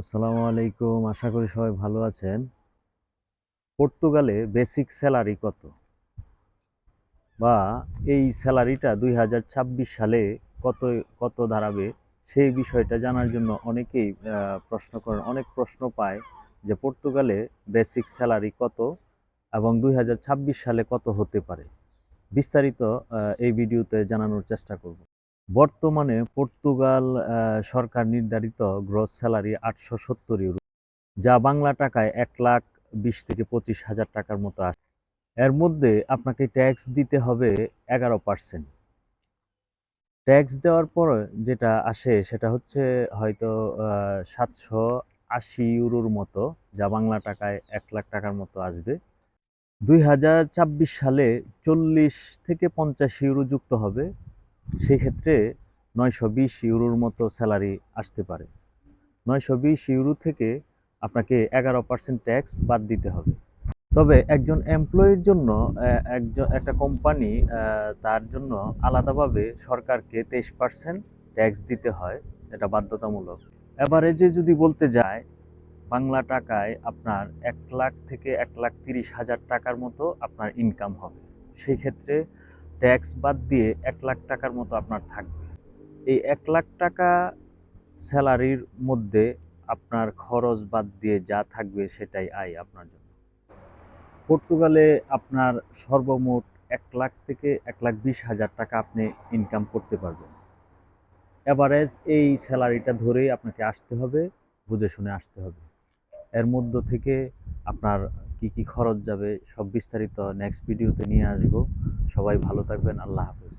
আসসালামু আলাইকুম, আশা করি সবাই ভালো আছেন। পর্তুগালে বেসিক স্যালারি কত? বা এই স্যালারিটা দুই হাজার ছাব্বিশ সালে কত কত দাঁড়াবে? সেই বিষয়টা জানার জন্য অনেকেই প্রশ্ন করেন, অনেক প্রশ্ন পায় যে পর্তুগালে বেসিক স্যালারি কত এবং দুই হাজার ছাব্বিশ সালে কত হতে পারে? বিস্তারিত এই ভিডিওতে জানানোর চেষ্টা করব। বর্তমানে পর্তুগাল সরকার নির্ধারিত গ্রস স্যালারি আটশো সত্তর ইউরো যা বাংলা টাকায় এক লাখ বিশ থেকে পঁচিশ হাজার টাকার মতো আসে, এর মধ্যে আপনাকে ট্যাক্স দিতে হবে এগারো পার্সেন্ট ট্যাক্স দেওয়ার পর যেটা আসে সেটা হচ্ছে হয়তো সাতশো আশি ইউরোর মতো, যা বাংলা টাকায় এক লাখ টাকার মতো আসবে। দুই হাজার ছাব্বিশ সালে চল্লিশ থেকে পঞ্চাশ ইউরো যুক্ত হবে। সেক্ষেত্রে নয়শো বিশ ইউরোর মতো স্যালারি আসতে পারে। নয়শো বিশ ইউরো থেকে আপনাকে এগারো পার্সেন্ট ট্যাক্স বাদ দিতে হবে। তবে একজন এমপ্লয়ির জন্য একজন, একটা কোম্পানি তার জন্য আলাদাভাবে সরকারকে তেইশ পার্সেন্ট ট্যাক্স দিতে হয়, এটা বাধ্যতামূলক। এভারেজে যদি বলতে যায়, বাংলা টাকায় আপনার এক লাখ থেকে এক লাখ তিরিশ হাজার টাকার মতো আপনার ইনকাম হবে। সেই ক্ষেত্রে ট্যাক্স বাদ দিয়ে এক লাখ টাকার মতো আপনার থাকবে। এই এক লাখ টাকা স্যালারির মধ্যে আপনার খরচ বাদ দিয়ে যা থাকবে সেটাই আয় আপনার জন্য। পর্তুগালে আপনার সর্বমোট এক লাখ থেকে এক লাখ বিশ হাজার টাকা আপনি ইনকাম করতে পারবেন। এভারেজ এই স্যালারিটা ধরেই আপনাকে আসতে হবে, বুঝে শুনে আসতে হবে। এর মধ্য থেকে আপনার কি কি খরচ যাবে, সব বিস্তারিত নেক্সট ভিডিওতে নিয়ে আসব। সবাই ভালো থাকবেন, আল্লাহ হাফেজ।